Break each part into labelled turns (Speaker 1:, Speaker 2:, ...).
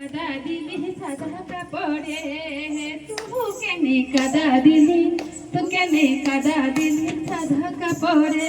Speaker 1: कदा दिली सदा प्रपड़े तू कहने कदा दिली तू कहने कदा दिली सदा कपड़े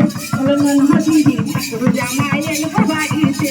Speaker 1: বাড়িতে হলো মন হসিয়ে জামাই এলো বাড়িতে